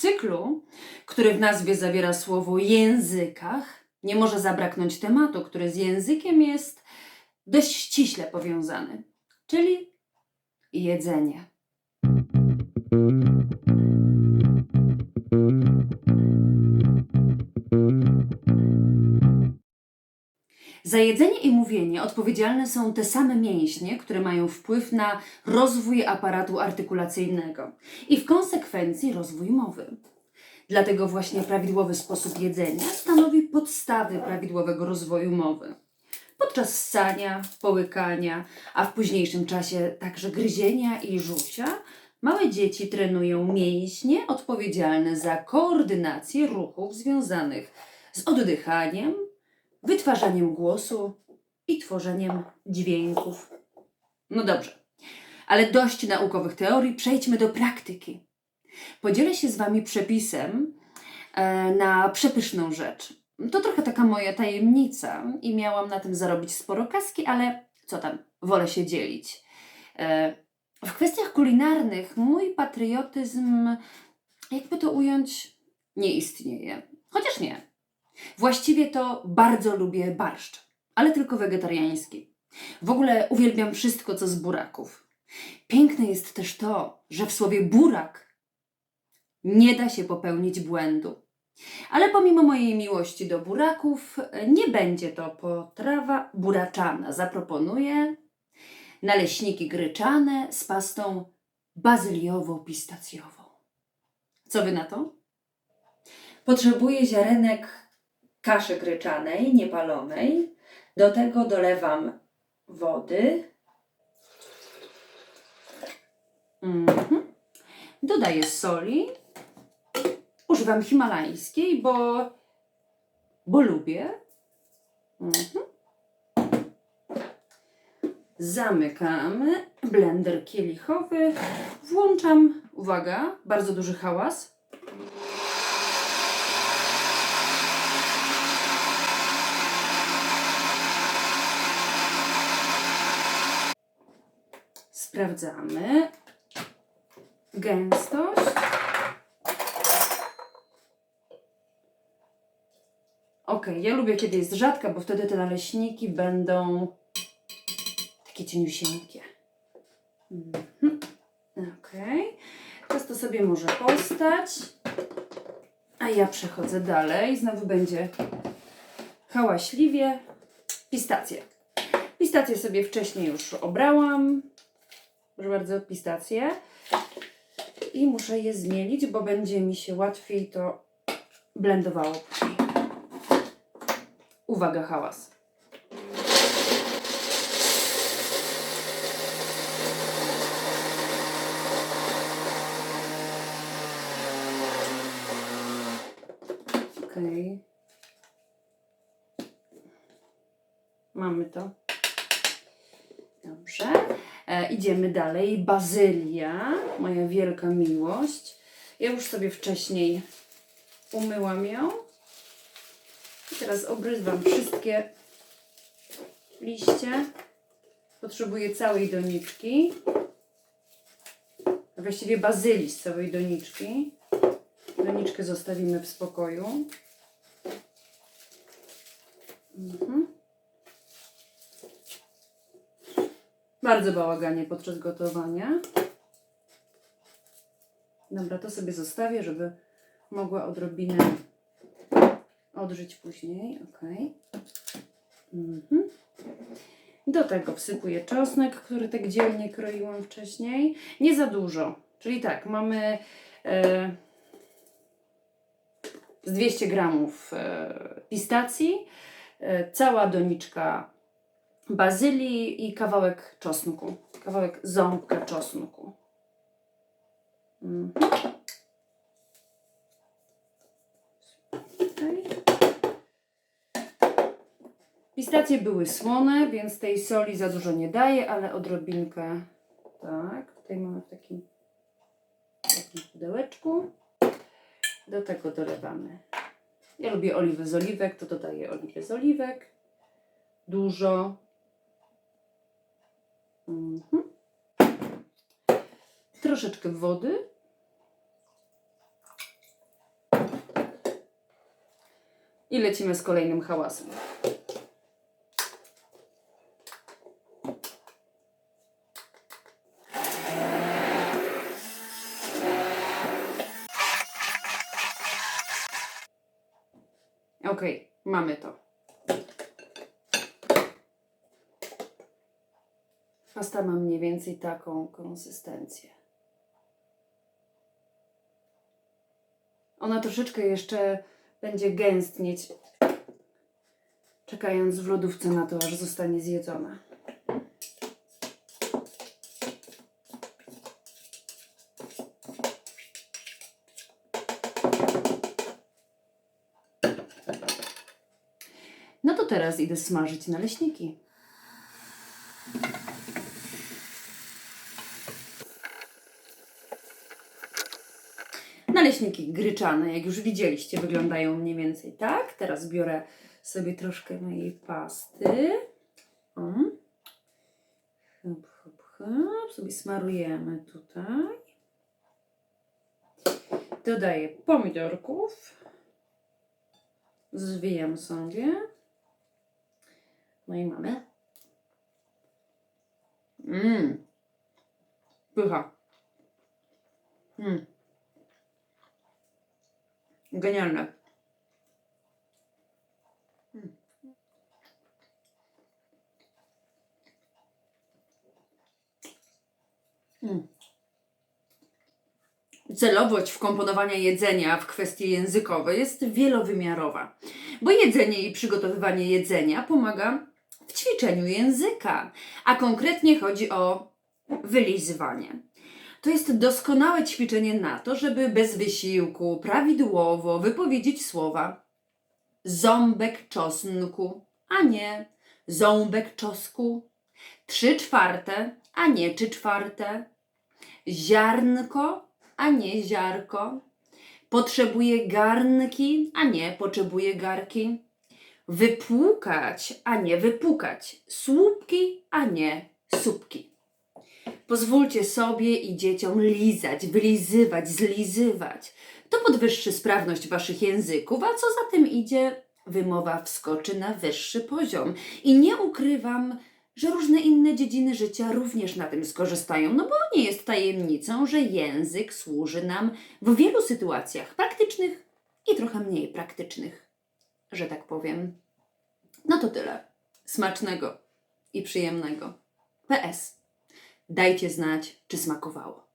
cyklu, który w nazwie zawiera słowo językach, nie może zabraknąć tematu, który z językiem jest dość ściśle powiązany, czyli jedzenie. Za jedzenie i mówienie odpowiedzialne są te same mięśnie, które mają wpływ na rozwój aparatu artykulacyjnego i w konsekwencji rozwój mowy. Dlatego właśnie prawidłowy sposób jedzenia stanowi podstawy prawidłowego rozwoju mowy. Podczas ssania, połykania, a w późniejszym czasie także gryzienia i żucia, małe dzieci trenują mięśnie odpowiedzialne za koordynację ruchów związanych z oddychaniem, wytwarzaniem głosu i tworzeniem dźwięków. No dobrze, ale dość naukowych teorii, przejdźmy do praktyki. Podzielę się z Wami przepisem e, na przepyszną rzecz. To trochę taka moja tajemnica i miałam na tym zarobić sporo kaski, ale co tam, wolę się dzielić. E, w kwestiach kulinarnych mój patriotyzm, jakby to ująć, nie istnieje. Chociaż nie. Właściwie to bardzo lubię barszcz, ale tylko wegetariański. W ogóle uwielbiam wszystko, co z buraków. Piękne jest też to, że w słowie burak nie da się popełnić błędu. Ale pomimo mojej miłości do buraków, nie będzie to potrawa buraczana. Zaproponuję naleśniki gryczane z pastą bazyliowo-pistacjową. Co wy na to? Potrzebuję ziarenek kaszy gryczanej, niepalonej. Do tego dolewam wody. Mhm. Dodaję soli. Używam himalajskiej, bo, bo lubię. Mhm. Zamykamy blender kielichowy. Włączam, uwaga, bardzo duży hałas. Sprawdzamy gęstość. Ok, ja lubię kiedy jest rzadka, bo wtedy te naleśniki będą takie cieniusieńkie. Mhm. Ok, teraz to sobie może postać. A ja przechodzę dalej. Znowu będzie hałaśliwie. Pistacje. Pistacje sobie wcześniej już obrałam. Proszę bardzo, pistacje. I muszę je zmielić, bo będzie mi się łatwiej to blendowało. Uwaga, hałas. Okej. Mamy to. Dobrze. E, idziemy dalej. Bazylia, moja wielka miłość. Ja już sobie wcześniej umyłam ją. I teraz obrywam wszystkie liście. Potrzebuję całej doniczki. A właściwie bazylii z całej doniczki. Doniczkę zostawimy w spokoju. Mhm. Bardzo bałaganie podczas gotowania. Dobra, to sobie zostawię, żeby mogła odrobinę odżyć później. Ok. Mhm. Do tego wsypuję czosnek, który tak dzielnie kroiłam wcześniej. Nie za dużo. Czyli tak, mamy e, z 200 gramów e, pistacji, e, cała doniczka bazylii i kawałek czosnku. Kawałek ząbka czosnku. Mhm. Pistacje były słone, więc tej soli za dużo nie daję, ale odrobinkę. Tak, tutaj mamy w takim, takim pudełeczku. Do tego dolewamy. Ja lubię oliwę z oliwek, to dodaję oliwę z oliwek. Dużo. Mhm. Troszeczkę wody. I lecimy z kolejnym hałasem. Ok, mamy to. Pasta ma mniej więcej taką konsystencję. Ona troszeczkę jeszcze będzie gęstnieć, czekając w lodówce na to, aż zostanie zjedzona. No to teraz idę smażyć naleśniki. Naleśniki gryczane, jak już widzieliście, wyglądają mniej więcej tak. Teraz biorę sobie troszkę mojej pasty. O. Hop, hop, hop. Sobie smarujemy tutaj. Dodaję pomidorków. Zwijam sobie. No i mamy. Mmm. Pycha. Mmm. Genialne. Mm. Mm. Celowość wkomponowania jedzenia w kwestie językowe jest wielowymiarowa, bo jedzenie i przygotowywanie jedzenia pomaga w ćwiczeniu języka, a konkretnie chodzi o wylizywanie. To jest doskonałe ćwiczenie na to, żeby bez wysiłku prawidłowo wypowiedzieć słowa. Ząbek czosnku, a nie ząbek czosku, trzy czwarte, a nie trzy czwarte, ziarnko, a nie ziarko, potrzebuje garnki, a nie potrzebuje garki, wypłukać, a nie wypukać, słupki, a nie słupki. Pozwólcie sobie i dzieciom lizać, wylizywać, zlizywać. To podwyższy sprawność waszych języków, a co za tym idzie, wymowa wskoczy na wyższy poziom. I nie ukrywam, że różne inne dziedziny życia również na tym skorzystają, no bo nie jest tajemnicą, że język służy nam w wielu sytuacjach praktycznych i trochę mniej praktycznych, że tak powiem. No to tyle. Smacznego i przyjemnego. PS. Dajcie znać, czy smakowało.